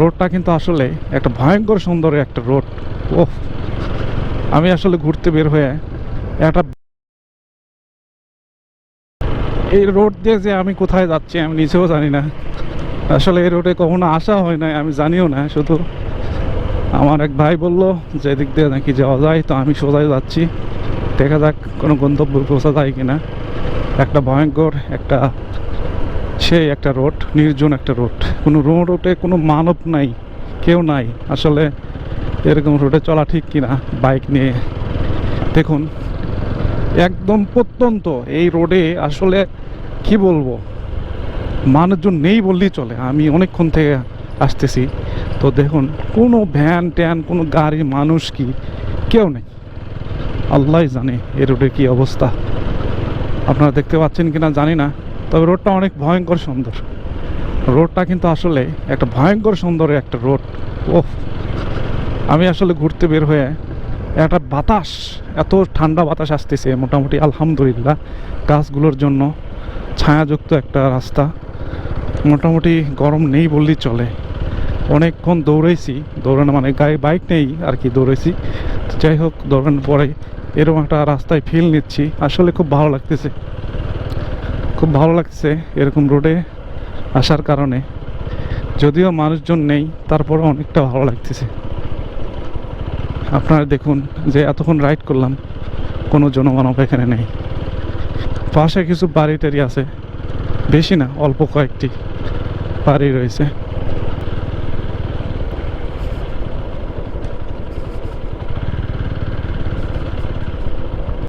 রোডটা কিন্তু আসলে একটা ভয়ঙ্কর সুন্দর একটা রোড। ও আমি আসলে ঘুরতে বের হয়ে একটা এই রোড দিয়ে যে আমি কোথায় যাচ্ছি আমি নিজেও জানি না। আসলে এই রোডে কখনো আসা হয় না আমি জানিও না। শুধু আমার এক ভাই বলল যে এদিক দিয়ে নাকি যাওয়া যায়, তো আমি সোজাই যাচ্ছি। দেখা যাক কোনো গন্তব্য পৌঁছা যায় কিনা। একটা ভয়ঙ্কর একটা সেই একটা রোড, নির্জন একটা রোড। কোনো রোডে কোনো মানব নাই, কেউ নাই। আসলে এরকম রোডে চলা ঠিক কিনা, বাইক নিয়ে। দেখুন, একদম প্রত্যন্ত এই রোডে আসলে কি বলব? মানুষজন নেই বললেই চলে। আমি অনেকক্ষণ থেকে আসতেছি। তো দেখুন, কোনো ভ্যান, ট্যান, কোনো গাড়ি মানুষ কি? কেউ নেই। আল্লাহ জানে এই রোডের কি অবস্থা। আপনারা দেখতে পাচ্ছেন কিনা জানি না। তবে রোডটা অনেক ভয়ঙ্কর সুন্দর। রোডটা কিন্তু আসলে একটা ভয়ঙ্কর সুন্দর একটা রোড। ওহ আমি আসলে ঘুরতে বের হয়ে একটা বাতাস, এত ঠান্ডা বাতাস আসতেছে মোটামুটি, আলহামদুলিল্লাহ। গাছগুলোর জন্য ছায়াযুক্ত একটা রাস্তা। মোটামুটি গরম নেই বললেই চলে। অনেকক্ষণ দৌড়েছি, দৌড়ানো মানে গায়ে বাইক নেই আর কি দৌড়েছি। যাই হোক, দৌড়ানোর পরে এরকম একটা রাস্তায় ফিল নিচ্ছি। আসলে খুব ভালো লাগতেছে। খুব ভালো লাগছে এরকম রোডে আসার কারণে। যদিও মানুষজন নেই, তারপরও অনেকটা ভালো লাগতেছে। আপনারা দেখুন যে এতক্ষণ রাইড করলাম, কোনো জনমানব এখানে নেই। পাশে কিছু বাড়ি টাড়ি আছে, বেশি না, অল্প কয়েকটি বাড়ি রয়েছে।